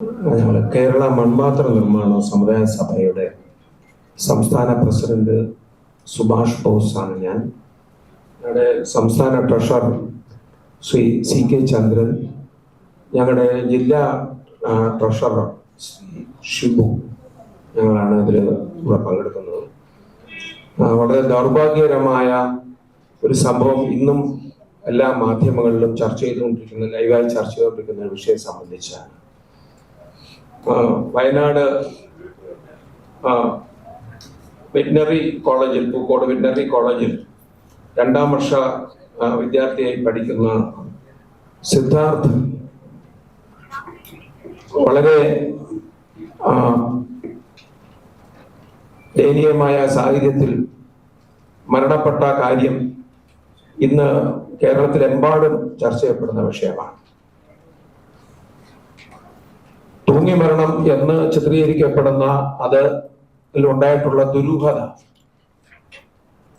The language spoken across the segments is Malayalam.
ഞങ്ങൾ കേരള മൺപാത്ര നിർമ്മാണ സമുദായ സഭയുടെ സംസ്ഥാന പ്രസിഡന്റ് സുഭാഷ് ബോസാണ് ഞാൻ. ഞങ്ങളുടെ സംസ്ഥാന treasurer Shri C K Chandran ഞങ്ങളുടെ ജില്ലാ ട്രഷറർ ശ്രീ ഷിബു ഞങ്ങളാണ് ഇതിൽ ഇവിടെ പങ്കെടുക്കുന്നത്. വളരെ ദൗർഭാഗ്യകരമായ ഒരു സംഭവം ഇന്നും എല്ലാ മാധ്യമങ്ങളിലും ചർച്ച ചെയ്തുകൊണ്ടിരിക്കുന്ന ലൈവായി ചർച്ച ചെയ്തുകൊണ്ടിരിക്കുന്ന ഒരു വിഷയം സംബന്ധിച്ചാണ്. വയനാട് വെറ്റിനറി കോളേജിൽ പൂക്കോട് വെറ്റിനറി കോളേജിൽ രണ്ടാം വർഷ വിദ്യാർത്ഥിയായി പഠിക്കുന്ന സിദ്ധാർത്ഥ് വളരെ ദയനീയമായ സാഹചര്യത്തിൽ മരണപ്പെട്ട കാര്യം ഇന്ന് കേരളത്തിലെമ്പാടും ചർച്ച ചെയ്യപ്പെടുന്ന വിഷയമാണ്. തൂങ്ങി മരണം എന്ന് ചിത്രീകരിക്കപ്പെടുന്ന അത് ഉണ്ടായിട്ടുള്ള ദുരൂഹത.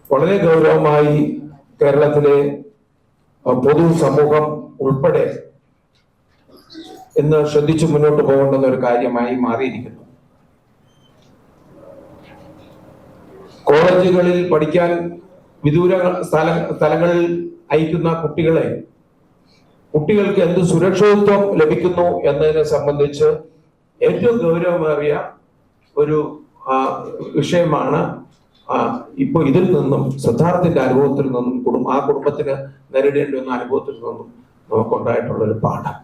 വളരെ ഗൗരവമായി കേരളത്തിലെ പൊതു സമൂഹം ഉൾപ്പെടെ ഇന്ന് ശ്രദ്ധിച്ചു മുന്നോട്ട് പോകേണ്ടുന്ന ഒരു കാര്യമായി മാറിയിരിക്കുന്നു. കോളേജുകളിൽ പഠിക്കാൻ വിദൂര സ്ഥല സ്ഥലങ്ങളിൽ അയക്കുന്ന കുട്ടികളെ കുട്ടികൾക്ക് എന്ത് സുരക്ഷിതത്വം ലഭിക്കുന്നു എന്നതിനെ സംബന്ധിച്ച് ഏറ്റവും ഗൗരവമേറിയ ഒരു വിഷയമാണ് ഇപ്പോൾ ഇപ്പൊ ഇതിൽ നിന്നും സിദ്ധാർത്ഥിന്റെ അനുഭവത്തിൽ നിന്നും കുടുംബ ആ കുടുംബത്തിന് നേരിടേണ്ടി വന്ന അനുഭവത്തിൽ നിന്നും നമുക്കുണ്ടായിട്ടുള്ള ഒരു പാഠം.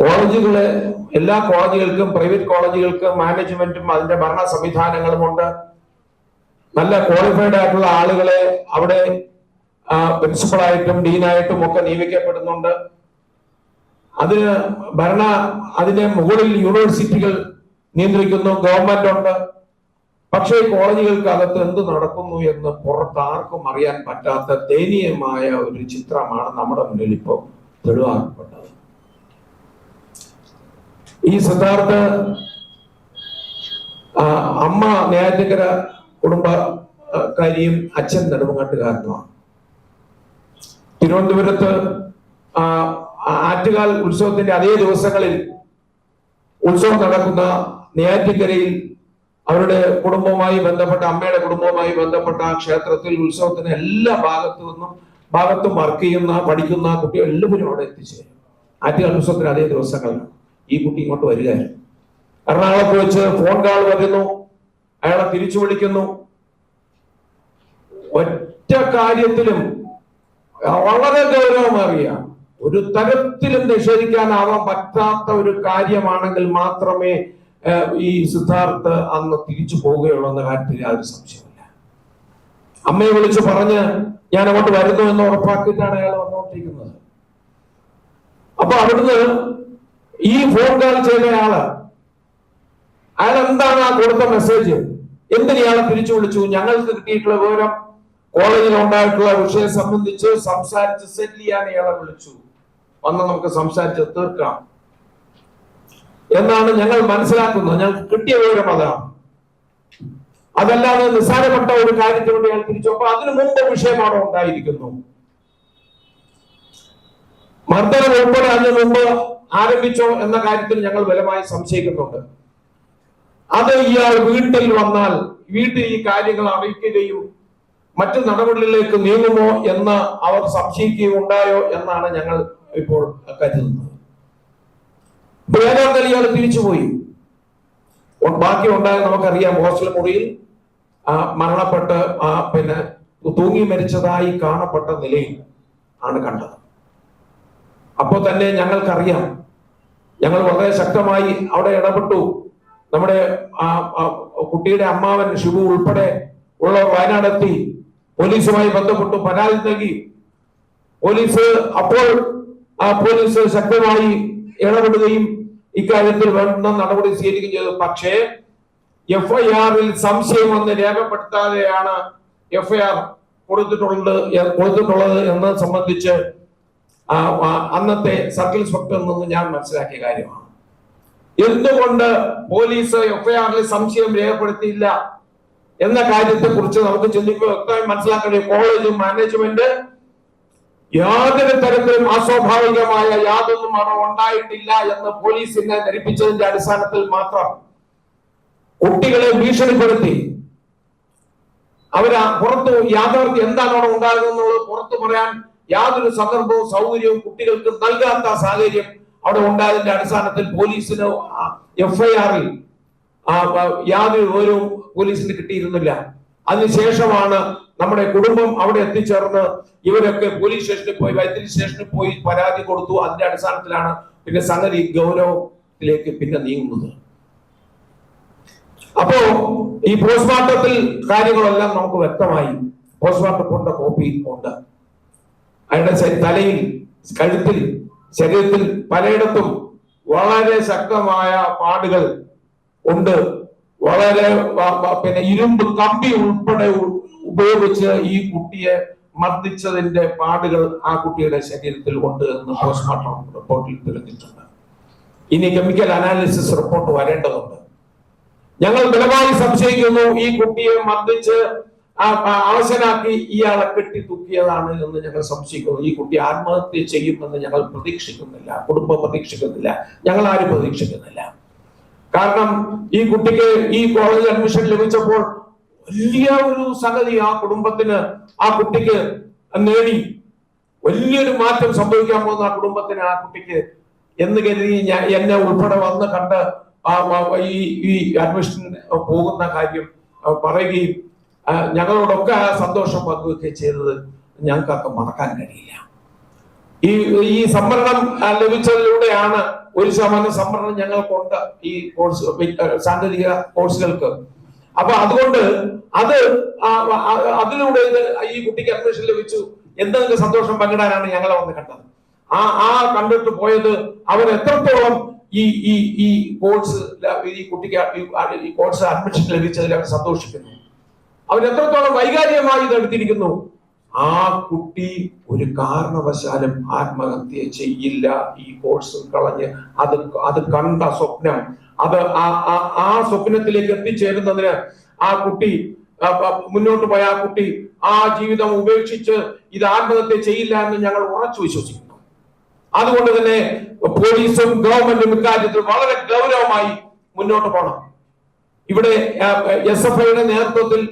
കോളേജുകളെ എല്ലാ കോളേജുകൾക്കും പ്രൈവറ്റ് കോളേജുകൾക്കും മാനേജ്മെന്റും അതിന്റെ ഭരണ സംവിധാനങ്ങളും ഉണ്ട്. നല്ല ക്വാളിഫൈഡ് ആയിട്ടുള്ള ആളുകളെ അവിടെ പ്രിൻസിപ്പളായിട്ടും ഡീനായിട്ടും ഒക്കെ നിയമിക്കപ്പെടുന്നുണ്ട്. അതിന് ഭരണ അതിന്റെ മുകളിൽ യൂണിവേഴ്സിറ്റികൾ നിയന്ത്രിക്കുന്നു ഗവൺമെന്റ് ഉണ്ട്. പക്ഷേ കോളേജുകൾക്ക് അകത്ത് എന്ത് നടക്കുന്നു എന്ന് പുറത്ത് ആർക്കും അറിയാൻ പറ്റാത്ത ദയനീയമായ ഒരു ചിത്രമാണ് നമ്മുടെ മുന്നിൽ ഇപ്പോൾ തെളിവാക്കപ്പെട്ടത്. ഈ സിദ്ധാർത്ഥ അമ്മ നെയ്യാറ്റിക്കര കുടുംബക്കാരിയും അച്ഛൻ നെടുമങ്ങാട്ടുകാരനുമാണ്. തിരുവനന്തപുരത്ത് ആറ്റുകാൽ ഉത്സവത്തിന്റെ അതേ ദിവസങ്ങളിൽ ഉത്സവം നടക്കുന്ന നെയ്യാറ്റിക്കരയിൽ അവരുടെ കുടുംബവുമായി ബന്ധപ്പെട്ട അമ്മയുടെ കുടുംബവുമായി ബന്ധപ്പെട്ട ക്ഷേത്രത്തിൽ ഉത്സവത്തിന് എല്ലാ ഭാഗത്തു നിന്നും ഭാഗത്തും വർക്ക് ചെയ്യുന്ന പഠിക്കുന്ന കുട്ടികൾ എല്ലാവരും അവിടെ എത്തിച്ചേരും. ആറ്റുകാൽ ഉത്സവത്തിന് അതേ ദിവസങ്ങളിലാണ് ഈ കുട്ടി ഇങ്ങോട്ട് വരികയായിരുന്നു. എറണാകുളത്ത് വെച്ച് ഫോൺ കാൾ വരുന്നു. അയാളെ തിരിച്ചു വിളിക്കുന്നു. ഒറ്റ കാര്യത്തിലും വളരെ ഗൗരവമേറിയ ഒരു തരത്തിലും നിഷേധിക്കാനാവാൻ പറ്റാത്ത ഒരു കാര്യമാണെങ്കിൽ മാത്രമേ ഈ സിദ്ധാർത്ഥ് അന്ന് തിരിച്ചു പോവുകയുള്ളൂ എന്ന കാര്യത്തിൽ യാതൊരു സംശയമില്ല അമ്മയെ വിളിച്ച് പറഞ്ഞ് ഞാൻ അങ്ങോട്ട് വരുന്നു എന്ന് ഉറപ്പാക്കിയിട്ടാണ് അയാൾ വന്നുകൊണ്ടിരിക്കുന്നത്. അപ്പൊ അവിടുന്ന് ഈ ഫോൺ കാൾ ചെയ്തയാൾ അയാൾ എന്താണ് ആ കൊടുത്ത മെസ്സേജ് എന്തിന് ഇയാളെ തിരിച്ചു വിളിച്ചു? ഞങ്ങൾക്ക് കിട്ടിയിട്ടുള്ള വിവരം കോളേജിൽ ഉണ്ടായിട്ടുള്ള വിഷയം സംബന്ധിച്ച് സംസാരിച്ച് സെറ്റ് ചെയ്യാൻ ഇയാളെ വിളിച്ചു. വന്ന് നമുക്ക് സംസാരിച്ച് തീർക്കാം. എന്നാണ് ഞങ്ങൾ മനസ്സിലാക്കുന്നത്. ഞങ്ങൾക്ക് കിട്ടിയ വിവരം അതാണ്. അതല്ലാതെ നിസ്സാരപ്പെട്ട ഒരു കാര്യത്തിന് ഞാൻ തിരിച്ചപ്പോ അതിനു മുമ്പ് വിഷയമാണ് ഉണ്ടായിരിക്കുന്നു. മർദ്ദനം ഉൾപ്പെടെ അതിനു മുമ്പ് ആരംഭിച്ചോ എന്ന കാര്യത്തിൽ ഞങ്ങൾ ബലമായി സംശയിക്കുന്നുണ്ട്. അത് ഇയാൾ വീട്ടിൽ വന്നാൽ വീട്ടിൽ ഈ കാര്യങ്ങൾ അറിയിക്കുകയും മറ്റു നടപടികളിലേക്ക് നീങ്ങുമോ എന്ന് അവർ സംശയിക്കുകയും ഉണ്ടായോ എന്നാണ് ഞങ്ങൾ ഇപ്പോൾ കരുതുന്നത് ഏതാണ്ട് ഇയാൾ തിരിച്ചുപോയി. ബാക്കി ഉണ്ടായ നമുക്കറിയാം ഹോസ്റ്റൽ മുറിയിൽ ആ, മരണപ്പെട്ട് ആ, പിന്നെ തൂങ്ങി മരിച്ചതായി കാണപ്പെട്ട നിലയിൽ ആണ് കണ്ടത്. അപ്പോൾ തന്നെ ഞങ്ങൾക്കറിയാം ഞങ്ങൾ വളരെ ശക്തമായി അവിടെ ഇടപെട്ടു. നമ്മുടെ ആ, കുട്ടിയുടെ അമ്മാവൻ ഷിബു ഉൾപ്പെടെ ഉള്ള വയനാടെത്തി. പോലീസുമായി ബന്ധപ്പെട്ടു പരാതി നൽകി. പോലീസ് അപ്പോൾ ആ പോലീസ് ശക്തമായി ഇടപെടുകയും ഇക്കാര്യത്തിൽ വേണ്ട നടപടി സ്വീകരിക്കുകയും ചെയ്തു. പക്ഷേ എഫ്ഐആറിൽ സംശയം വന്ന് രേഖപ്പെടുത്താതെയാണ് എഫ്ഐആർ കൊടുത്തിട്ടുള്ളത് കൊടുത്തിട്ടുള്ളത് എന്ന് സംബന്ധിച്ച് അന്നത്തെ സർക്കിൾ ഇൻസ്പെക്ടറിൽ നിന്ന് ഞാൻ മനസ്സിലാക്കിയ കാര്യമാണ്. എന്തുകൊണ്ട് പോലീസ് എഫ്ഐആറിൽ സംശയം രേഖപ്പെടുത്തിയില്ല എന്ന കാര്യത്തെ കുറിച്ച് നമുക്ക് ചിന്തിക്കുമ്പോൾ വ്യക്തമായി മനസ്സിലാക്കേണ്ട കോളേജ് മാനേജ്മെന്റ് യാതൊരു തരത്തിലും അസ്വാഭാവികമായ യാതൊന്നും അവിടെ ഉണ്ടായിട്ടില്ല എന്ന് പോലീസിനെ ധരിപ്പിച്ചതിന്റെ അടിസ്ഥാനത്തിൽ മാത്രം കുട്ടികളെ ഭീഷണിപ്പെടുത്തി. അവർ പുറത്ത് യാഥാർത്ഥ്യം എന്താണ് അവിടെ ഉണ്ടാകുന്നത് പുറത്തു പറയാൻ യാതൊരു സന്ദർഭവും സൗകര്യവും കുട്ടികൾക്ക് നൽകാത്ത സാഹചര്യം അവിടെ ഉണ്ടായതിന്റെ അടിസ്ഥാനത്തിൽ പോലീസിന് എഫ്ഐആറിൽ യാതൊരു വിവരവും പോലീസിന് കിട്ടിയിരുന്നില്ല. അതിനുശേഷമാണ് നമ്മുടെ കുടുംബം അവിടെ എത്തിച്ചേർന്ന് ഇവരൊക്കെ പോലീസ് സ്റ്റേഷനിൽ പോയി വൈദ്യുതി സ്റ്റേഷനിൽ പോയി പരാതി കൊടുത്തു. അതിന്റെ അടിസ്ഥാനത്തിലാണ് പിന്നെ സംഗതി ഗൗരവത്തിലേക്ക് പിന്നെ നീങ്ങുന്നത്. അപ്പോ ഈ പോസ്റ്റ്മോർട്ടത്തിൽ കാര്യങ്ങളെല്ലാം നമുക്ക് വ്യക്തമായി പോസ്റ്റ്മോർട്ടം റിപ്പോർട്ടിന്റെ കോപ്പി ഉണ്ട്. അയാളുടെ തലയിൽ കഴുത്തിൽ ശരീരത്തിൽ പലയിടത്തും വളരെ ശക്തമായ പാടുകൾ ഉണ്ട്. വളരെ പിന്നെ ഇരുമ്പ് കമ്പി ഉൾപ്പെടെ ഉപയോഗിച്ച് ഈ കുട്ടിയെ മർദ്ദിച്ചതിന്റെ പാടുകൾ ആ കുട്ടിയുടെ ശരീരത്തിൽ ഉണ്ട് എന്ന് പോസ്റ്റ്മോർട്ടം റിപ്പോർട്ടിൽ തെളിഞ്ഞിട്ടുണ്ട്. ഇനി കെമിക്കൽ അനാലിസിസ് റിപ്പോർട്ട് വരേണ്ടതുണ്ട്. ഞങ്ങൾ ബലമായി സംശയിക്കുന്നു ഈ കുട്ടിയെ മർദ്ദിച്ച് അവശനാക്കി ഇയാളെ കെട്ടി തൂക്കിയതാണ് എന്ന് ഞങ്ങൾ സംശയിക്കുന്നു. ഈ കുട്ടി ആത്മഹത്യ ചെയ്യുമെന്ന് ഞങ്ങൾ പ്രതീക്ഷിക്കുന്നില്ല കുടുംബം പ്രതീക്ഷിക്കുന്നില്ല ഞങ്ങൾ ആരും പ്രതീക്ഷിക്കുന്നില്ല. കാരണം ഈ കുട്ടിക്ക് ഈ കോളേജ് അഡ്മിഷൻ ലഭിച്ചപ്പോൾ വലിയ ഒരു സംഗതി ആ കുടുംബത്തിന് ആ കുട്ടിക്ക് നേടി. വലിയൊരു മാറ്റം സംഭവിക്കാൻ പോകുന്ന ആ കുടുംബത്തിന് ആ കുട്ടിക്ക് എന്ന് കരുതി ഞാൻ എന്നെ ഉൾപ്പെടെ വന്ന് കണ്ട് ഈ ഈ അഡ്മിഷൻ പോകുന്ന കാര്യം പറയുകയും ഞങ്ങളോടൊക്കെ ആ സന്തോഷം പങ്കുവെക്കുകയും ചെയ്തത് ഞങ്ങൾക്കൊക്കെ മറക്കാൻ കഴിയില്ല. ഈ ഈ സംവരണം ലഭിച്ചതിലൂടെയാണ് ഒരു ശതമാനം സംവരണം ഞങ്ങൾക്കുണ്ട് ഈ കോഴ്സ് സാങ്കേതിക കോഴ്സുകൾക്ക്. അപ്പൊ അതുകൊണ്ട് അത് അതിലൂടെ ഇത് ഈ കുട്ടിക്ക് അഡ്മിഷൻ ലഭിച്ചു. എന്തെങ്കിലും സന്തോഷം പങ്കിടാനാണ് ഞങ്ങളെ വന്ന് കണ്ടത്. ആ ആ കണ്ടിട്ട് പോയത് അവർ എത്രത്തോളം ഈ ഈ ഈ കോഴ്സ് ഈ കുട്ടിക്ക് ഈ കോഴ്സ് അഡ്മിഷൻ ലഭിച്ചതിൽ അവർ സന്തോഷിക്കുന്നു. അവർ എത്രത്തോളം വൈകാരികമായി ഇത് എടുത്തിരിക്കുന്നു. ആ കുട്ടി ഒരു കാരണവശാലും ആത്മഹത്യ ചെയ്യില്ല. ഈ കോഴ്സ് കളഞ്ഞ് അത് അത് കണ്ട സ്വപ്നം. അത് ആ സ്വപ്നത്തിലേക്ക് എത്തിച്ചേരുന്നതിന് ആ കുട്ടി മുന്നോട്ട് പോയ ആ കുട്ടി ആ ജീവിതം ഉപേക്ഷിച്ച് ഇത് ആത്മഹത്യ ചെയ്യില്ല എന്ന് ഞങ്ങൾ ഉറച്ചു വിശ്വസിക്കുന്നു. അതുകൊണ്ട് തന്നെ പോലീസും ഗവൺമെന്റും ഇക്കാര്യത്തിൽ വളരെ ഗൗരവമായി മുന്നോട്ട് പോകണം. ഇവിടെ എസ് എഫ് ഐയുടെ നേതൃത്വത്തിൽ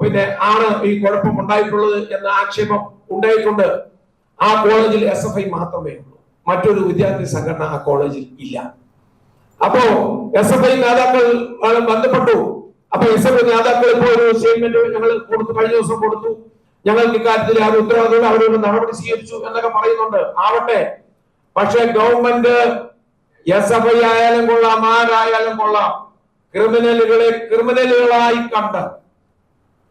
പിന്നെ ആണ് ഈ കുഴപ്പം ഉണ്ടായിട്ടുള്ളത് എന്ന ആക്ഷേപം ഉണ്ടായിട്ടുണ്ട് ആ കോളേജിൽ എസ് എഫ് ഐ മാത്രമേ ഉള്ളൂ. മറ്റൊരു വിദ്യാർത്ഥി സംഘടന ആ കോളേജിൽ ഇല്ല. അപ്പോ എസ് എഫ് ഐ നേതാക്കൾ ബന്ധപ്പെട്ടു. അപ്പൊ എസ് എഫ് ഐ നേതാക്കൾ ഇപ്പോൾ ഒരു സ്റ്റേറ്റ്മെന്റ് ഞങ്ങൾ കൊടുത്തു കഴിഞ്ഞ ദിവസം കൊടുത്തു. ഞങ്ങൾക്ക് ഇക്കാര്യത്തിൽ ആ ഒരു അവരോട് നടപടി സ്വീകരിച്ചു എന്നൊക്കെ പറയുന്നുണ്ട്. ആവട്ടെ. പക്ഷെ ഗവൺമെന്റ് എസ് എഫ് ഐ ആയാലും കൊള്ളാം ആരായാലും കൊള്ളാം. ക്രിമിനലുകളെ ക്രിമിനലുകളായി കണ്ട്.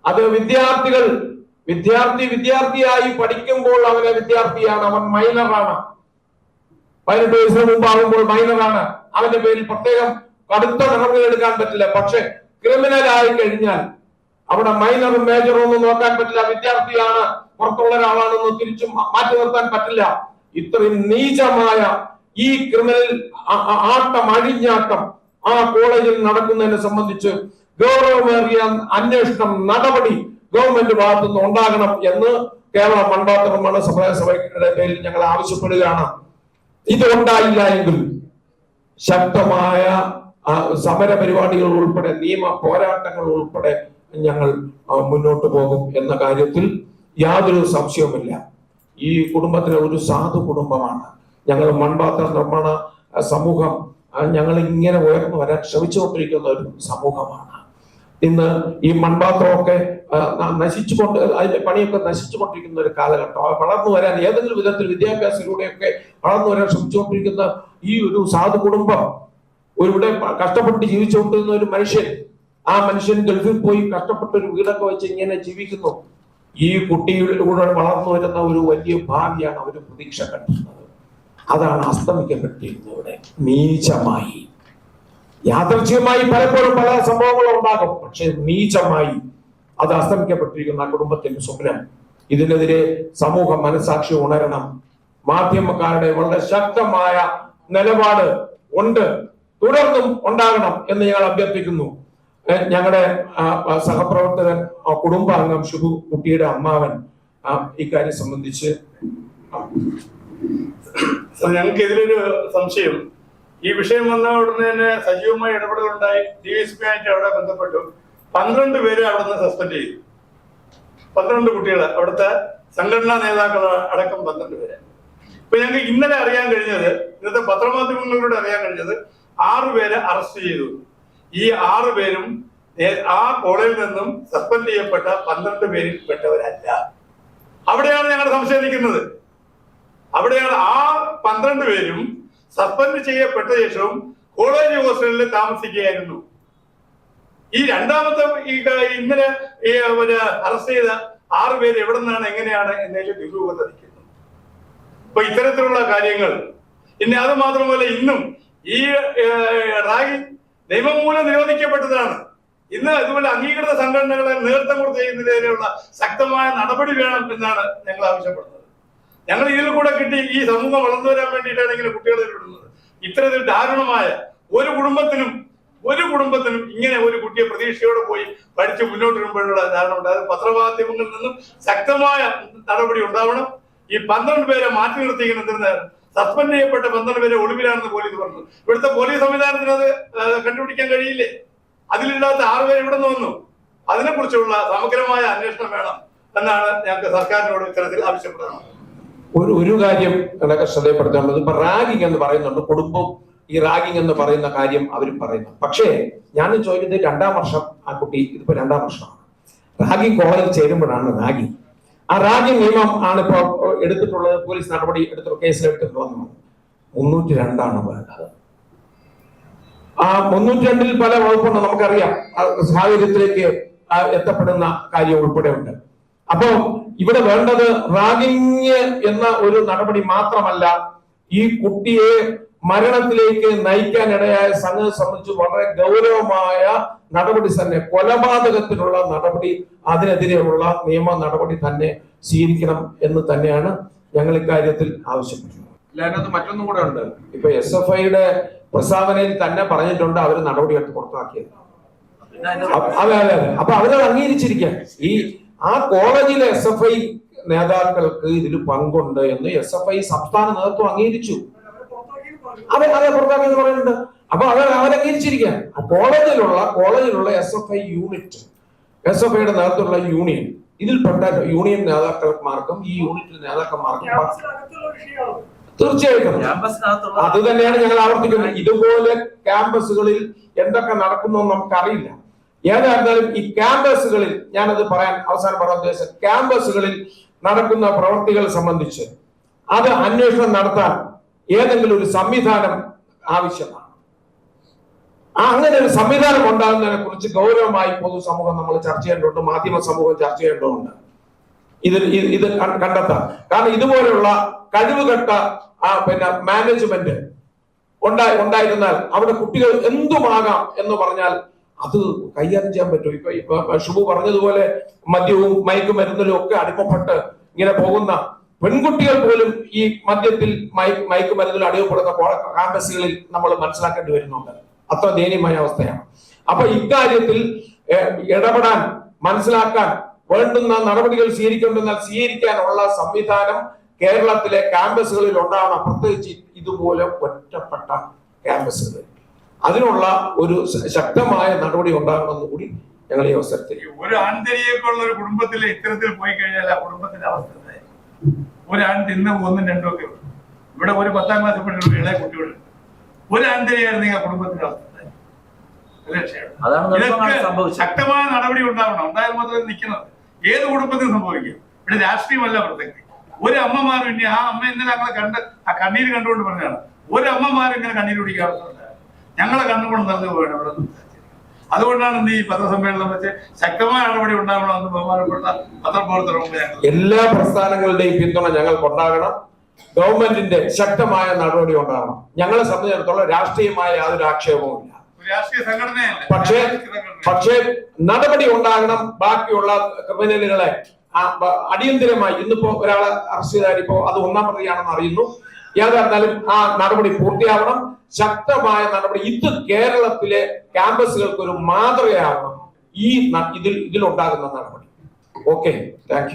അത് വിദ്യാർത്ഥികൾ വിദ്യാർത്ഥി വിദ്യാർത്ഥിയായി പഠിക്കുമ്പോൾ അവനെ വിദ്യാർത്ഥിയാണ്. അവൻ മൈനറാണ്. പതിനെട്ട് വയസ്സിന് മുമ്പാകുമ്പോൾ മൈനറാണ്. അവന്റെ പേരിൽ പ്രത്യേകം കടുത്ത നടപടികൾ എടുക്കാൻ പറ്റില്ല. പക്ഷെ ക്രിമിനൽ ആയി കഴിഞ്ഞാൽ അവിടെ മൈനറും മേജറും ഒന്നും നോക്കാൻ പറ്റില്ല. വിദ്യാർത്ഥിയാണ് പുറത്തുള്ള ഒരാളാണെന്ന് തിരിച്ചും മാറ്റി നിർത്താൻ പറ്റില്ല. ഇത്രയും നീചമായ ഈ ക്രിമിനൽ ആട്ടം അഴിഞ്ഞാട്ടം ആ കോളേജിൽ നടക്കുന്നതിനെ സംബന്ധിച്ച് ഗൗരവമേറിയ അന്വേഷണം നടപടി ഗവൺമെന്റ് ഭാഗത്തു നിന്ന് ഉണ്ടാകണം എന്ന് കേരള മൺപാത്ര നിർമ്മാണ സമുദായ സഭയുടെ പേരിൽ ഞങ്ങൾ ആവശ്യപ്പെടുകയാണ്. ഇത് ഉണ്ടായില്ല എങ്കിൽ ശക്തമായ സമര പരിപാടികൾ ഉൾപ്പെടെ നിയമ പോരാട്ടങ്ങൾ ഉൾപ്പെടെ ഞങ്ങൾ മുന്നോട്ട് പോകും എന്ന കാര്യത്തിൽ യാതൊരു സംശയവുമില്ല. ഈ കുടുംബത്തിലെ ഒരു സാധു കുടുംബമാണ് ഞങ്ങൾ മൺപാത്ര നിർമ്മാണ സമൂഹം. ഞങ്ങൾ ഇങ്ങനെ ഉയർന്നു വരാൻ ശ്രമിച്ചുകൊണ്ടിരിക്കുന്ന ഒരു സമൂഹമാണ്. ഇന്ന് ഈ മൺപാത്രമൊക്കെ നശിച്ചുകൊണ്ട് അതിന്റെ പണിയൊക്കെ നശിച്ചുകൊണ്ടിരിക്കുന്ന ഒരു കാലഘട്ടം. വളർന്നു വരാൻ ഏതെങ്കിലും വിധത്തിൽ വിദ്യാഭ്യാസത്തിലൂടെയൊക്കെ വളർന്നു വരാൻ ശ്രമിച്ചുകൊണ്ടിരിക്കുന്ന ഈ ഒരു സാധു കുടുംബം ഒരു ഇവിടെ പ- കഷ്ടപ്പെട്ട് ജീവിച്ചുകൊണ്ടിരുന്ന ഒരു മനുഷ്യൻ ആ മനുഷ്യൻ ഗൾഫിൽ പോയി കഷ്ടപ്പെട്ട് ഒരു വീടൊക്കെ വെച്ച് ഇങ്ങനെ ജീവിക്കുന്നു. ഈ കുട്ടിയുടെ കൂടെ വളർന്നു വരുന്ന ഒരു വലിയ ഭാവിയാണ് അവർ പ്രതീക്ഷ കണ്ടിരുന്നത്. അതാണ് അസ്തമിക്കപ്പെട്ടിരുന്നത് ഇവിടെ നീചമായി. യാദൃച്ഛികമായി പലപ്പോഴും പല സംഭവങ്ങളും ഉണ്ടാകും. പക്ഷെ നീചമായി അത് അസ്തമിക്കപ്പെട്ടിരിക്കുന്ന കുടുംബത്തിന്റെ സ്വപ്നം ഇതിനെതിരെ സമൂഹ മനസാക്ഷി ഉണരണം മാധ്യമക്കാരുടെ വളരെ ശക്തമായ നിലപാട് ഉണ്ട്. തുടർന്നും ഉണ്ടാകണം എന്ന് ഞങ്ങൾ അഭ്യർത്ഥിക്കുന്നു. ഞങ്ങളുടെ സഹപ്രവർത്തകൻ കുടുംബാംഗം ശുഭു കുട്ടിയുടെ അമ്മാവൻ ഇക്കാര്യം സംബന്ധിച്ച് ഞങ്ങൾക്ക് ഇതിലൊരു സംശയം. ഈ വിഷയം വന്ന ഉടനെ തന്നെ സജീവമായ ഇടപെടലുണ്ടായി. ഡി എസ് പി ആയിട്ട് അവിടെ ബന്ധപ്പെട്ടു. പന്ത്രണ്ട് പേര് അവിടെ നിന്ന് സസ്പെൻഡ് ചെയ്തു. പന്ത്രണ്ട് കുട്ടികൾ അവിടുത്തെ സംഘടനാ നേതാക്കൾ അടക്കം പന്ത്രണ്ട് പേര്. ഇപ്പൊ ഞങ്ങൾക്ക് ഇന്നലെ അറിയാൻ കഴിഞ്ഞത് ഇന്നത്തെ പത്രമാധ്യമങ്ങളിലൂടെ അറിയാൻ കഴിഞ്ഞത് ആറ് പേരെ അറസ്റ്റ് ചെയ്തു. ഈ ആറ് പേരും ആ കോളേജിൽ നിന്നും സസ്പെൻഡ് ചെയ്യപ്പെട്ട പന്ത്രണ്ട് പേരിൽ പെട്ടവരല്ല. അവിടെയാണ് ഞങ്ങൾ സംശയിക്കുന്നത്. അവിടെയാണ് ആ പന്ത്രണ്ട് പേരും സസ്പെൻഡ് ചെയ്യപ്പെട്ട ശേഷവും കോളേജ് ഹോസ്റ്റലിൽ താമസിക്കുകയായിരുന്നു. ഈ രണ്ടാമത്തെ ഈ ഇന്നലെ ഈ പിന്നെ അറസ്റ്റ് ചെയ്ത ആറ് പേര് എവിടെ നിന്നാണ് എങ്ങനെയാണ് എന്നതിൽ ദുരൂഹത നിൽക്കുന്നു അപ്പൊ ഇത്തരത്തിലുള്ള കാര്യങ്ങൾ. പിന്നെ അത് മാത്രമല്ല ഇന്നും ഈ റാഗി നിയമം മൂലം നിരോധിക്കപ്പെട്ടതാണ്. ഇന്ന് ഇതുപോലെ അംഗീകൃത സംഘടനകളെ നേതൃത്വം കൊടുത്തതിനെതിരെയുള്ള ശക്തമായ നടപടി വേണം എന്നാണ് ഞങ്ങൾ ആവശ്യപ്പെടുന്നത്. ഞങ്ങൾ ഇതിൽ കൂടെ കിട്ടി ഈ സമൂഹം വളർന്നു വരാൻ വേണ്ടിയിട്ടാണ് ഇങ്ങനെ കുട്ടികളെ വിടുന്നത് ഇത്തരത്തിൽ ദാരുണമായ ഒരു കുടുംബത്തിനും ഒരു കുടുംബത്തിനും ഇങ്ങനെ ഒരു കുട്ടിയെ പ്രതീക്ഷയോടെ പോയി പഠിച്ച് മുന്നോട്ട് വരുമ്പോഴുള്ള ധാരണ ഉണ്ടായത് പത്രമാധ്യമങ്ങളിൽ നിന്നും ശക്തമായ നടപടി ഉണ്ടാവണം. ഈ പന്ത്രണ്ട് പേരെ മാറ്റി നിർത്തിയിരിക്കുന്നതിന് സസ്പെൻഡ് ചെയ്യപ്പെട്ട പന്ത്രണ്ട് പേരെ ഒളിവിലാണെന്ന് പോലീസ് പറഞ്ഞു. ഇവിടുത്തെ പോലീസ് സംവിധാനത്തിന് അത് കണ്ടുപിടിക്കാൻ കഴിയില്ലേ? അതിലില്ലാത്ത ആറ് പേര് ഇവിടെ നിന്ന് വന്നു? അതിനെക്കുറിച്ചുള്ള സമഗ്രമായ അന്വേഷണം വേണം എന്നാണ് ഞങ്ങൾക്ക് സർക്കാരിനോട് ഇത്തരത്തിൽ ആവശ്യപ്പെടുന്നത്. ഒരു ഒരു കാര്യം എന്നൊക്കെ ശ്രദ്ധയപ്പെടുത്താൻ ഇപ്പൊ റാഗിങ് എന്ന് പറയുന്നുണ്ട്. കുടുംബം ഈ റാഗിങ് എന്ന് പറയുന്ന കാര്യം അവർ പറയുന്നു. പക്ഷേ ഞാൻ ചോദിക്കുന്നത് രണ്ടാം വർഷം ആ കുട്ടി ഇതിപ്പോ രണ്ടാം വർഷമാണ്. റാഗിങ് കോളേജിൽ ചേരുമ്പോഴാണ് റാഗി ആ റാഗിങ് നിയമം ആണ് ഇപ്പോ എടുത്തിട്ടുള്ളത്. പോലീസ് നടപടി എടുത്ത കേസിൽ എടുത്തിട്ടുള്ളത് മുന്നൂറ്റി രണ്ടാണ് വേണ്ടത്. ആ മുന്നൂറ്റി രണ്ടിൽ പല വകുപ്പുണ്ട്. നമുക്കറിയാം. സാഹചര്യത്തിലേക്ക് എത്തപ്പെടുന്ന കാര്യം ഉൾപ്പെടെ ഉണ്ട് അപ്പോ ഇവിടെ വേണ്ടത് റാഗിങ് എന്ന ഒരു നടപടി മാത്രമല്ല ഈ കുട്ടിയെ മരണത്തിലേക്ക് നയിക്കാൻ ഇടയായ സംഗതി സംബന്ധിച്ച് വളരെ ഗൗരവമായ നടപടി തന്നെ കൊലപാതകത്തിനുള്ള നടപടി അതിനെതിരെയുള്ള നിയമ നടപടി തന്നെ സ്വീകരിക്കണം എന്ന് തന്നെയാണ് ഞങ്ങൾ ഇക്കാര്യത്തിൽ ആവശ്യപ്പെടുന്നത് ഇല്ല, അതിനകത്ത് മറ്റൊന്നും കൂടെ ഉണ്ട്. ഇപ്പൊ എസ് എഫ് ഐയുടെ പ്രസ്താവനയിൽ തന്നെ പറഞ്ഞിട്ടുണ്ട് അവർ നടപടിയെടുത്ത് പുറത്താക്കിയത്. അതെ അതെ അതെ. അപ്പൊ അവരത് അംഗീകരിച്ചിരിക്കാൻ ഈ ആ കോളേജിലെ എസ് എഫ് ഐ നേതാക്കൾക്ക് ഇതിൽ പങ്കുണ്ട് എന്ന് എസ് എഫ് ഐ സംസ്ഥാന നേതൃത്വം അംഗീകരിച്ചു. അതെ അതെ പുറത്താക്കിയെന്ന് പറയുന്നുണ്ട്. അപ്പൊ അവർ അവരംഗീകരിച്ചിരിക്കാൻ ആ കോളേജിലുള്ള കോളേജിലുള്ള S F I unit S F ഐയുടെ നേതൃത്വമുള്ള യൂണിയൻ ഇതിൽപ്പെട്ട യൂണിയൻ നേതാക്കന്മാർക്കും ഈ യൂണിറ്റിലെ നേതാക്കന്മാർക്കും തീർച്ചയായിട്ടും. അത് തന്നെയാണ് ഞങ്ങൾ ആവർത്തിക്കുന്നത്. ഇതുപോലെ ക്യാമ്പസുകളിൽ എന്തൊക്കെ നടക്കുന്നു നമുക്കറിയില്ല. ഏതായിരുന്നാലും ഈ ക്യാമ്പസുകളിൽ ഞാനത് പറയാൻ അവസാനം പറയാൻ ഉദ്ദേശം ക്യാമ്പസുകളിൽ നടക്കുന്ന പ്രവർത്തികൾ സംബന്ധിച്ച് അത് അന്വേഷണം നടത്താൻ ഏതെങ്കിലും ഒരു സംവിധാനം ആവശ്യമാണ്. അങ്ങനെ ഒരു സംവിധാനം ഉണ്ടാകുന്നതിനെ കുറിച്ച് ഗൗരവമായി പൊതുസമൂഹം നമ്മൾ ചർച്ച ചെയ്യേണ്ടതുണ്ട് മാധ്യമ സമൂഹം ചർച്ച ചെയ്യേണ്ടതുണ്ട്. ഇത് ഇത് കണ്ടെത്താം കാരണം ഇതുപോലെയുള്ള കഴിവുകെട്ട പിന്നെ മാനേജ്മെന്റ് ഉണ്ടായി ഉണ്ടായിരുന്നാൽ അവിടെ കുട്ടികൾ എന്തുമാകാം എന്ന് പറഞ്ഞാൽ അത് കൈകാര്യം ചെയ്യാൻ പറ്റും ഇപ്പൊ ഇപ്പൊ ഷുബു പറഞ്ഞതുപോലെ മദ്യവും മയക്കുമരുന്നിലും ഒക്കെ അടിമപ്പെട്ട് ഇങ്ങനെ പോകുന്ന പെൺകുട്ടികൾ പോലും ഈ മദ്യത്തിൽ മയക്ക് മയക്കുമരുന്നിൽ അടിമപ്പെടുന്ന കോള- ക്യാമ്പസുകളിൽ നമ്മൾ മനസ്സിലാക്കേണ്ടി വരുന്നുണ്ട്. അത്ര ദയനീയമായ അവസ്ഥയാണ്. അപ്പൊ ഇക്കാര്യത്തിൽ ഇടപെടാൻ മനസ്സിലാക്കാൻ വേണ്ടുന്ന നടപടികൾ സ്വീകരിക്കേണ്ടെന്നാൽ സ്വീകരിക്കാനുള്ള സംവിധാനം കേരളത്തിലെ ക്യാമ്പസുകളിൽ ഉണ്ടാവണം പ്രത്യേകിച്ച് ഇതുപോലെ ഒറ്റപ്പെട്ട ക്യാമ്പസുകളിൽ അതിനുള്ള ഒരു ശക്തമായ നടപടി ഉണ്ടാകണമെന്ന് കൂടി ഞങ്ങൾ ഈ അവസരത്തിൽ ഒരു ഉള്ള ഒരു കുടുംബത്തിൽ ഇത്തരത്തിൽ പോയി കഴിഞ്ഞാൽ ആ കുടുംബത്തിന്റെ അവസ്ഥ ഒരാൺ ഒരു ആൺ തിന്ന് ഒന്നും രണ്ടും ഒക്കെ ഉള്ളൂ ഇവിടെ ഒരു പത്താം ക്ലാസ് പഠിക്കുന്ന ഇളയ കുട്ടികളുണ്ട്. ഒരു ആൺതരിയായിരുന്നെങ്കിൽ ആ കുടുംബത്തിന്റെ അവസ്ഥ ശക്തമായ നടപടി ഉണ്ടാവണം. ഉണ്ടായാൽ മാത്രമേ നിൽക്കുന്നത് ഏത് കുടുംബത്തിൽ സംഭവിക്കും? ഇവിടെ രാഷ്ട്രീയമല്ല പ്രത്യേകിച്ച്. ഒരു അമ്മമാരും ഇനി ആ അമ്മ ഇന്നലെ ഞങ്ങളെ കണ്ട് ആ കണ്ണീര് കണ്ടുകൊണ്ട് പറഞ്ഞതാണ്. ഒരു അമ്മമാരും ഇങ്ങനെ കണ്ണീര് കുടിക്കാറുണ്ട് ഞങ്ങളെ കണ്ണുകൊണ്ട് നിറഞ്ഞു പോകണം ഇവിടെ അതുകൊണ്ടാണ് ഇന്ന് ഈ പത്രസമ്മേളനം വെച്ച് ശക്തമായ നടപടി ഉണ്ടാവണമെന്ന് ബഹുമാനപ്പെട്ട പത്രപ്രവർത്തകർ മുമ്പ് എല്ലാ പ്രസ്ഥാനങ്ങളുടെയും പിന്തുണ ഞങ്ങൾക്ക് ഉണ്ടാകണം ഗവൺമെന്റിന്റെ ശക്തമായ നടപടി ഉണ്ടാകണം ഞങ്ങളെ സംബന്ധിച്ചിടത്തോളം രാഷ്ട്രീയമായ യാതൊരു ആക്ഷേപവും ഇല്ല. ഒരു രാഷ്ട്രീയ സംഘടനയല്ല. പക്ഷേ പക്ഷേ നടപടി ഉണ്ടാകണം. ബാക്കിയുള്ള ക്രിമിനലുകളെ അടിയന്തിരമായി ഇന്നിപ്പോ ഒരാളെ അറസ്റ്റ് ചെയ്താൽ ഇപ്പോ അത് ഒന്നാം പ്രതിയാണെന്ന് അറിയുന്നു. ഏതായിരുന്നാലും ആ നടപടി പൂർത്തിയാവണം. ശക്തമായ നടപടി. ഇത് കേരളത്തിലെ ക്യാമ്പസുകൾക്ക് ഒരു മാതൃകയാവണം. ഈ ഇതിൽ ഇതിലുണ്ടാകുന്ന നടപടി. Okay thank